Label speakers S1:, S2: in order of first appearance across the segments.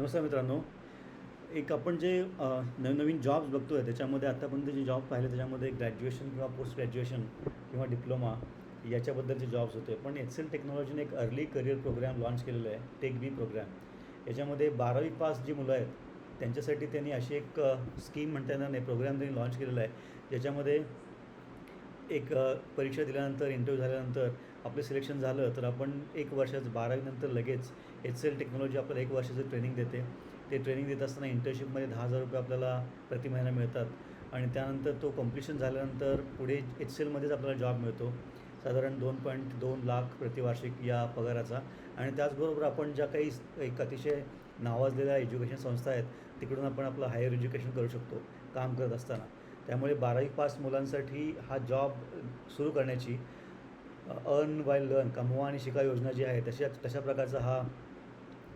S1: नमस्कार मित्रांनो. एक आपण जे नवनवीन जॉब्स बघतो आहे त्याच्यामध्ये आत्तापर्यंत जे जॉब पाहिले त्याच्यामध्ये ग्रॅज्युएशन किंवा पोस्ट ग्रॅज्युएशन किंवा डिप्लोमा याच्याबद्दलचे जॉब्स होते. पण एक्सेल टेक्नॉलॉजीने एक अर्ली करिअर प्रोग्राम लॉन्च केलेला आहे टेक बी प्रोग्राम याच्यामध्ये बारावी पास जी मुलं आहेत त्यांच्यासाठी त्यांनी अशी एक स्कीम म्हणता येणार नाही प्रोग्राम त्यांनी लॉन्च केलेला आहे. ज्याच्यामध्ये एक परीक्षा दिल्यानंतर इंटरव्ह्यू झाल्यानंतर आपलं सिलेक्शन झालं तर आपण एक वर्षाचं बारावीनंतर लगेच एच एल टेक्नॉलॉजी आपल्याला एक वर्षाचं ट्रेनिंग देते. ते ट्रेनिंग देत असताना इंटर्नशिपमध्ये दहा हजार रुपये आपल्याला प्रति महिना मिळतात. आणि त्यानंतर तो कम्प्लिशन झाल्यानंतर पुढे एच सी एलमध्येच आपल्याला जॉब मिळतो. साधारण दोन पॉईंट दोन लाख प्रतिवार्षिक या पगाराचा. आणि त्याचबरोबर आपण ज्या काही एक अतिशय नावाजलेल्या एज्युकेशन संस्था आहेत तिकडून आपण आपलं हायर एज्युकेशन करू शकतो काम करत असताना. त्यामुळे बारावी पास मुलांसाठी हा जॉब सुरू करण्याची अर्न वाय लर्न कमवा आणि शिका योजना जी आहे तशा तशा प्रकारचा हा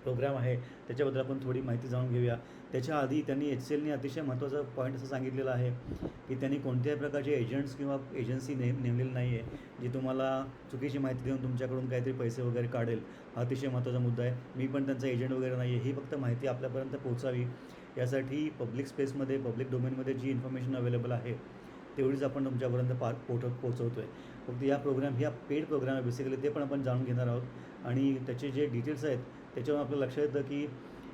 S1: प्रोग्राम आहे. त्याच्याबद्दल आपण थोडी माहिती जाणून घेऊया. त्याच्या आधी त्यांनी एच सी एलने अतिशय महत्त्वाचा पॉईंट असं सांगितलेलं आहे की त्यांनी कोणत्याही प्रकारचे एजंट्स किंवा एजन्सी नेम नेमलेली नाही आहे जी तुम्हाला चुकीची माहिती देऊन तुमच्याकडून काहीतरी पैसे वगैरे काढेल. हा अतिशय महत्त्वाचा मुद्दा आहे. मी पण त्यांचा एजंट वगैरे नाही आहे ही फक्त माहिती आपल्यापर्यंत पोहोचावी. यासाठी पब्लिक स्पेसमध्ये पब्लिक डोमेनमध्ये जी इन्फॉर्मेशन अवेलेबल आहे तेवढीच आपण तुमच्यापर्यंत पा पोट पोचवतो आहे फक्त या प्रोग्राम ह्या पेड प्रोग्राम आहे बेसिकली ते पण आपण जाणून घेणार आहोत. आणि त्याचे जे डिटेल्स आहेत त्याच्यावर आपल्याला लक्षात येतं की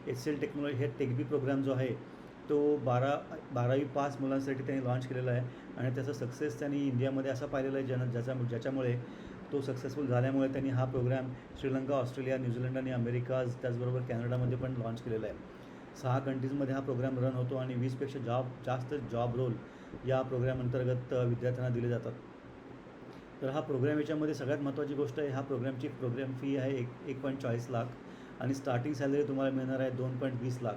S1: एच एल टेक्नॉलॉजी हे टेकबी प्रोग्राम जो आहे तो बारा बारावी पास मुलांसाठी त्यांनी लॉन्च केलेला आहे. आणि त्याचा सक्सेस त्यांनी इंडियामध्ये असा पाहिलेला आहे ज्यानं ज्याच्या ज्याच्यामुळे तो सक्सेसफुल झाल्यामुळे त्यांनी हा programme Sri Lanka Australia New Zealand आणि अमेरिका त्याचबरोबर कॅनडामध्ये पण लॉन्च केलेला आहे. सहा कंट्रीजमध्ये हा प्रोग्राम रन होतो आणि वीसपेक्षा जॉब जास्त जॉब रोल या प्रोग्राम अंतर्गत विद्यार्थ्यांना दिले जातात. तर हा प्रोग्राम याच्यामध्ये सगळ्यात महत्त्वाची गोष्ट आहे हा प्रोग्रामची प्रोग्राम फी आहे एक एक पॉईंट चाळीस लाख आणि स्टार्टिंग सॅलरी तुम्हाला मिळणार आहे दोन पॉईंट वीस लाख.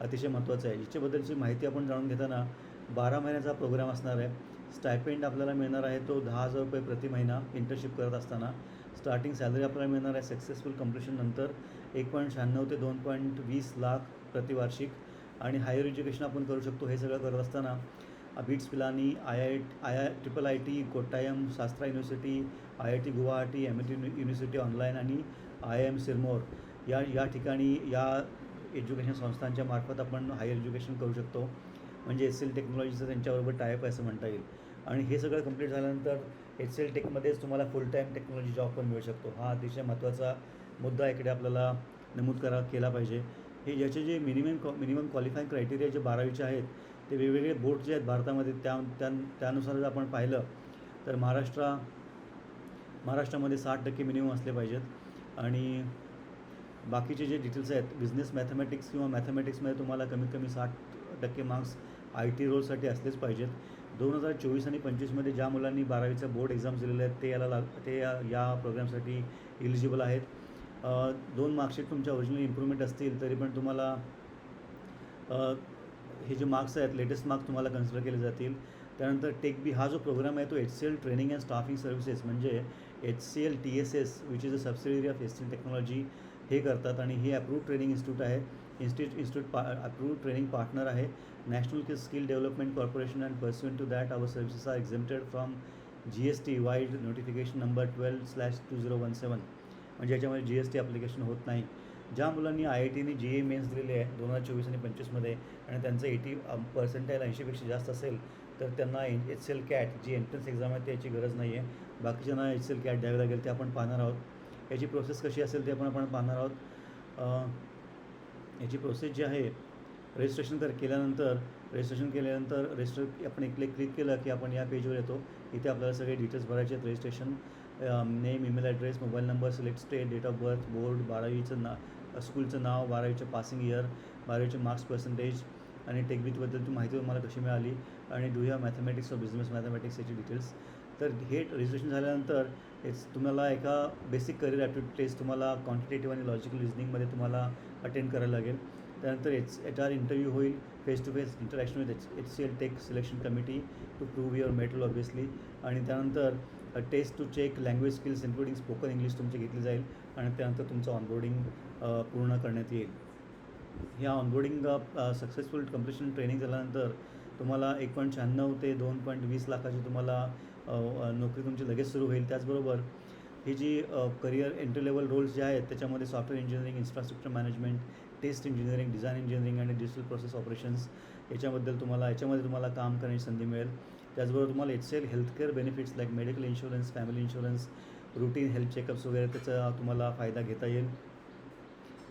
S1: अतिशय महत्त्वाचं आहे. याच्याबद्दलची माहिती आपण जाणून घेताना बारा महिन्याचा प्रोग्राम असणार आहे. स्टायपेंड आपल्याला मिळणार आहे तो दहा हजार रुपये प्रति महिना इंटर्नशिप करत असताना. स्टार्टिंग सॅलरी आपल्याला मिळणार आहे सक्सेसफुल कम्प्लिशननंतर एक पॉईंट शहाण्णव ते दोन पॉईंट वीस लाख प्रतिवार्षिक आणि हायर एज्युकेशन आपण करू शकतो हे सगळं करत असताना. BITS Pilani I I I I triple I T Kottayam Sastra university I I T Guwahati M I T university online आणि आय एम सिरमोर. या या ठिकाणी या एज्युकेशन संस्थांच्या मार्फत आपण हायर एज्युकेशन करू शकतो. म्हणजे एस एल टेक्नॉलॉजीचं त्यांच्याबरोबर टायप आहे असं म्हणता येईल. आणि हे सगळं कंप्लीट झाल्यानंतर एच एल टेकमध्येच तुम्हाला फुल टाईम टेक्नॉलॉजी जॉब पण मिळू शकतो. हा अतिशय महत्त्वाचा मुद्दा इकडे आपल्याला नमूद करा केला पाहिजे. हे याचे जे मिनिमम कॉ मिनिमम क्वालिफाईंग क्रायटेरिया जे बारावीचे आहेत ते वेगवेगळे बोट जे आहेत भारतामध्ये त्या त्या त्यानुसार जर आपण पाहिलं तर महाराष्ट्रा महाराष्ट्रामध्ये साठ टक्के मिनिमम असले पाहिजेत. आणि बाकीचे जे डिटेल्स आहेत बिझनेस मॅथमॅटिक्स किंवा मॅथमॅटिक्समध्ये तुम्हाला कमीत कमी साठ टक्के मार्क्स आय टी रोलसाठी असलेच पाहिजेत. दोन हजार चोवीस आणि पंचवीसमध्ये ज्या मुलांनी बारावीचा बोर्ड एक्झाम्स दिलेले आहेत ते याला लाग ते या या प्रोग्रामसाठी इलिजिबल आहेत. दोन मार्कशीट तुमच्या ओरिजिनल इम्प्रूव्हमेंट असतील तरी पण तुम्हाला हे जे मार्क्स आहेत लेटेस्ट मार्क्स तुम्हाला कन्सिडर केले जातील. त्यानंतर टेक बी हा जो प्रोग्राम आहे तो H C L training and staffing services म्हणजे H C L T S S which is a subsidiary of S C technology हे करतात. आणि हे अप्रूव्ह ट्रेनिंग इन्स्टिट्यूट आहे. इन्स्टिट्यूट इन्स्टिट्यूट पा अप्रूव्ह ट्रेनिंग पार्टनर आहे. National skill development corporation and person to that our services are exempted from G S T vide notification number twelve slash two zero one seven म्हणजे याच्यामध्ये जी S T application होत नाही. ज्या मुलांनी I I टीने जी ए men's दिलेले आहे दोन हजार चोवीस आणि पंचवीसमध्ये आणि त्यांचं एटी पर्सेंटाईल ऐंशीपेक्षा जास्त असेल तर त्यांना H L CAT G entrance exam आहे त्याची गरज नाही आहे बाकीच्यांना एच एल कॅट द्यावी लागेल ते आपण पाहणार आहोत. याची प्रोसेस कशी असेल ते पण आपण पाहणार आहोत. याची प्रोसेस जी आहे रजिस्ट्रेशन तर केल्यानंतर रजिस्ट्रेशन केल्यानंतर रजिस्टर आपण एकले क्लिक केलं की आपण या पेजवर येतो. इथे आपल्याला सगळे डिटेल्स भरायचे आहेत registration name email address mobile number select state date of birth board बारावीचं ना स्कूलचं नाव बारावीचं पासिंग इयर बारावीचे मार्क्स पर्सेंटेज आणि टेकबीतबद्दलची माहिती तुम्हाला कशी मिळाली? आणि do have mathematics of business mathematics याची डिटेल्स तर हे रजिस्ट्रेशन झाल्यानंतर इट्स तुम्हाला एका बेसिक करिअर ॲप्टिट्यूड टेस्ट तुम्हाला क्वांटिटेटिव्ह आणि लॉजिकल रिझनिंगमध्ये तुम्हाला अटेंड करायला लागेल. त्यानंतर एच एच आर इंटरव्ह्यू होईल face to face interaction with H H C L tech selection committee to prove your mettle obviously आणि त्यानंतर test to check language skills including spoken English तुमची घेतली जाईल आणि त्यानंतर तुमचं ऑनबोर्डिंग पूर्ण करण्यात येईल. ह्या ऑनबोर्डिंग सक्सेसफुल कम्प्लिशन ट्रेनिंग झाल्यानंतर तुम्हाला एक पॉईंट शहाण्णव ते दोन पॉईंट वीस लाखाची तुम्हाला नोकरी तुमची लगेच सुरू होईल. त्याचबरोबर ही जी करिअर एंट्री लेवल रोल्स जे आहेत त्याच्यामध्ये software engineering infrastructure management test engineering design engineering आणि डिजिटल प्रोसेस ऑपरेशन्स याच्याबद्दल तुम्हाला याच्यामध्ये तुम्हाला काम करण्याची संधी मिळेल. त्याचबरोबर तुम्हाला H C L healthcare benefits like medical insurance family insurance routine health checkups वगैरे त्याचा तुम्हाला फायदा घेता येईल.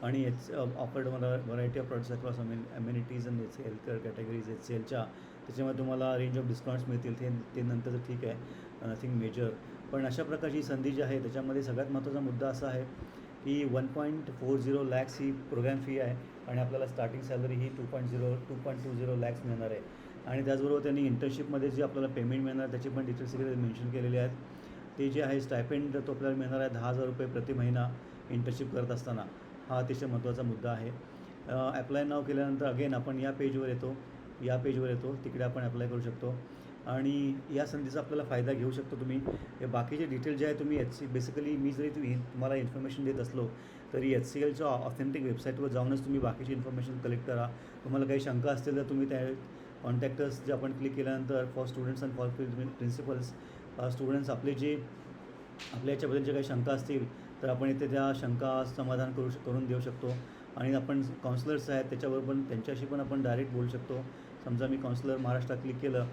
S1: आणि एच ऑफर्ड मला variety of products across amenities and H health care categories H C एलच्या त्याच्यामध्ये तुम्हाला रेंज ऑफ डिस्काउंट्स मिळतील. ते ते नंतर ठीक आहे. नथिंग मेजर पण अशा प्रकारची संधी जी आहे त्याच्यामध्ये सगळ्यात महत्त्वाचा मुद्दा असा आहे की one point four zero lakhs ही प्रोग्रॅम फी आहे आणि आपल्याला starting salary he two point zero to point two zero lakhs मिळणार आहे. आणि त्याचबरोबर त्यांनी इंटर्नशिपमध्ये जे आपल्याला पेमेंट मिळणार त्याची पण डिटेल्स इकडे मेन्शन केलेले आहेत. ते जे आहे स्टायपेंड तो आपल्याला मिळणार आहे दहा हजार रुपये प्रति महिना इंटर्नशिप करत असताना. हा अतिशय महत्त्वाचा मुद्दा आहे. ॲप्लाय नाव केल्यानंतर अगेन आपण या पेजवर येतो. या पेजवर येतो. तिकडे आपण अप्लाय करू शकतो. आणि या संधीचा आपल्याला फायदा घेऊ शकतो तुम्ही. हे बाकीचे डिटेल जे आहे तुम्ही एच सी बेसिकली मी जरी तुम्ही तुम्हाला इन्फॉर्मेशन देत असलो तरी एच सी एलच्या ऑथेंटिक वेबसाईटवर जाऊनच तुम्ही बाकीची इन्फॉर्मेशन कलेक्ट करा. तुम्हाला काही शंका असतील तर तुम्ही त्या कॉन्टॅक्टर्स जे आपण क्लिक केल्यानंतर for students and for principals students आपले जे आपल्या याच्याबद्दल जे काही शंका असतील तर आपण इथे त्या शंका समाधान करू श करून देऊ शकतो. आणि आपण काउन्सलर्स आहेत त्याच्यावर पण त्यांच्याशी पण आपण डायरेक्ट बोलू शकतो. समजा मी काउन्सिलर महाराष्ट्रात क्लिक केलं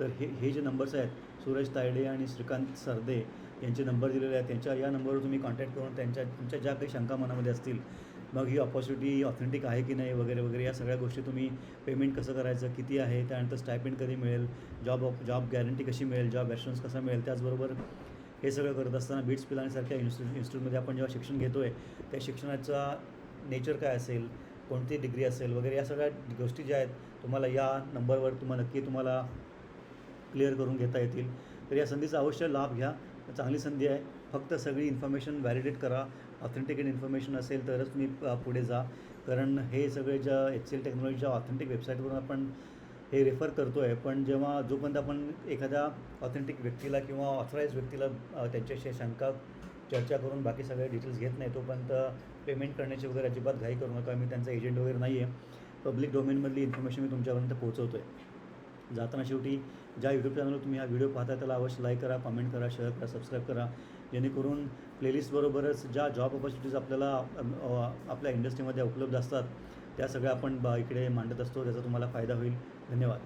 S1: तर हे हे जे नंबर्स आहेत सुरेश तायडे आणि श्रीकांत सरदे यांचे नंबर दिलेले आहेत. त्यांच्या या नंबरवर तुम्ही कॉन्टॅक्ट करून त्यांच्या तुमच्या ज्या काही शंका मनामध्ये असतील मग ही ऑपॉर्च्युनिटी ऑथेंटिक आहे की नाही वगैरे वगैरे या सगळ्या गोष्टी तुम्ही पेमेंट कसं करायचं किती आहे त्यानंतर स्टायपेंड कधी मिळेल जॉब जॉब गॅरंटी कशी मिळेल जॉब ॲशुरन्स कसा मिळेल त्याचबरोबर हे सगळं करत असताना बीट्स पिलानीसारख्या इन्स्टिट्यूट इन्स्टिट्यूटमध्ये आपण जेव्हा शिक्षण घेतो आहे त्या शिक्षणाचा नेचर काय असेल कोणती डिग्री असेल वगैरे या सगळ्या गोष्टी ज्या आहेत तुम्हाला या नंबरवर तुम्हाला नक्की तुम्हाला क्लिअर करून घेता येतील. तर या संधीचा अवश्य लाभ घ्या. चांगली संधी आहे. फक्त सगळी इन्फॉर्मेशन व्हॅलिडेट करा. ऑथेंटिकेट इन्फॉर्मेशन असेल तरच तुम्ही पुढे जा. कारण हे सगळे ज्या एच सी एल टेक्नॉलॉजीच्या ऑथेंटिक वेबसाईटवरून आपण हे रेफर करतो आहे पण जेव्हा जोपर्यंत आपण एखाद्या ऑथेंटिक व्यक्तीला किंवा ऑथराईज व्यक्तीला त्यांच्याशी शंका चर्चा करून बाकी सगळे डिटेल्स घेत नाही तोपर्यंत पेमेंट करण्याची वगैरे अजिबात घाई करू नका. मी त्यांचा एजंट वगैरे नाही आहे पब्लिक डोमेनमधली इन्फॉर्मेशन मी तुमच्यापर्यंत पोहोचवतो आहे जाताना शेवटी ज्या यूट्यूब चॅनलवर तुम्ही हा व्हिडिओ पाहता त्याला अवश्य लाईक करा कमेंट करा शेअर करा सबस्क्राईब करा. जेणेकरून प्लेलिस्टबरोबरच ज्या जॉब ऑपॉर्च्युनिटीज आपल्याला आपल्या इंडस्ट्रीमध्ये उपलब्ध असतात त्या सगळ्या आपण ब- इकडे मांडत असतो त्याचा तुम्हाला फायदा होईल. धन्यवाद.